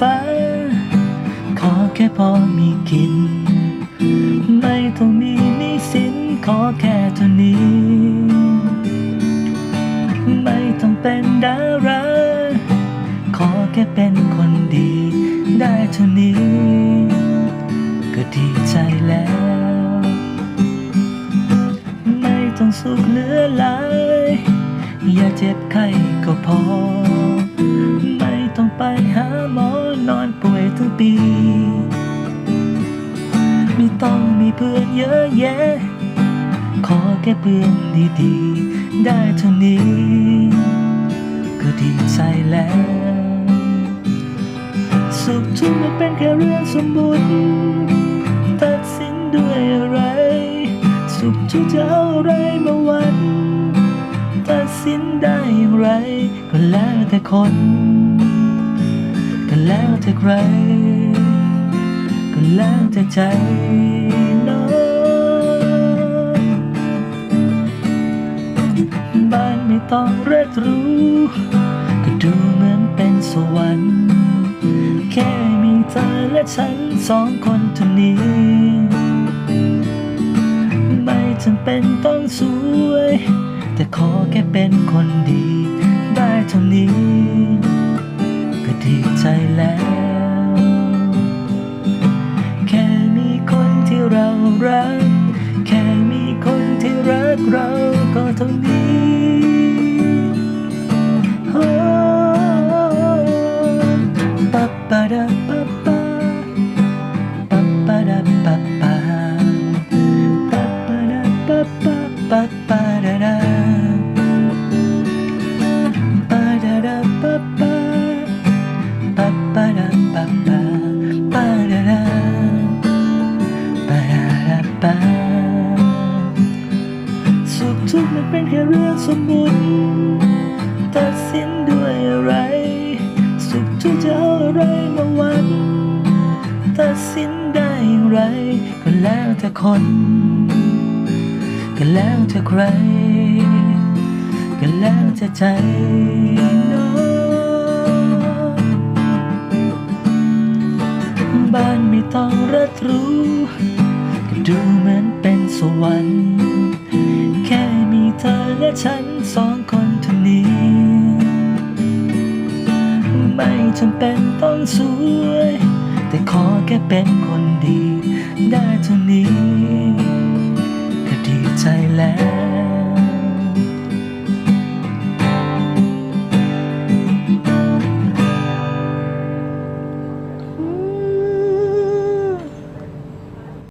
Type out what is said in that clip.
ฝัน ขอแค่พอมีกิน ไม่ต้องมีนิสินขอแค่เท่านี้ ไม่ต้องเป็นดารา ขอแค่เป็นคนดี ได้เท่านี้ ก็ดีใจแล้ว ไม่ต้องสุขเหลือหลาย อย่าเจ็บไข้ก็พอ ต้องไปหาหมอนอนป่วยทั้งปี ไม่ต้องมีเพื่อนเยอะแยะ ขอแค่เพื่อนดีๆ ได้เท่านี้ ก็ดีใจแล้ว สุขทุกข์มันเป็นแค่เรื่องสมบูรณ์ตัดสินด้วยอะไร สุขทุกข์จะเอาอะไรมาวัดตัดสินได้อย่างไร ก็แล้วแต่คน ก็แล้วแต่ใคร ก็แล้วแต่ใจเนาะบ้านไม่ต้องเรียรู้ก็ดูเหมือนเป็นสวรรค์ แค่มีเธอและฉันสองคนเท่านี้ ไม่จำเป็นต้องสวย แต่ขอแค่เป็นคนดี ได้เท่านี้ ก็ดีใจแล้ว แค่มีคนที่เรารัก แค่มีคนที่รักเราก็เท่านี้ ทุกข์มันเป็นแค่เรื่องสมมุติตัดสินด้วยอะไร สุขทุกจะเอาอะไรมาวัดตัดสินได้อย่างไร ก็แล้วแต่คน ก็แล้วแต่ใคร ก็แล้วแต่ใจเนาะบ้านไม่ต้องรัดรู้ก็ดูเหมือนเป็นสวรรค์ ฉันสองคนเท่านี้ ไม่จำเป็นต้องสวย แต่ขอแค่เป็นคนดี ได้เท่านี้ ก็ดีใจแล้ว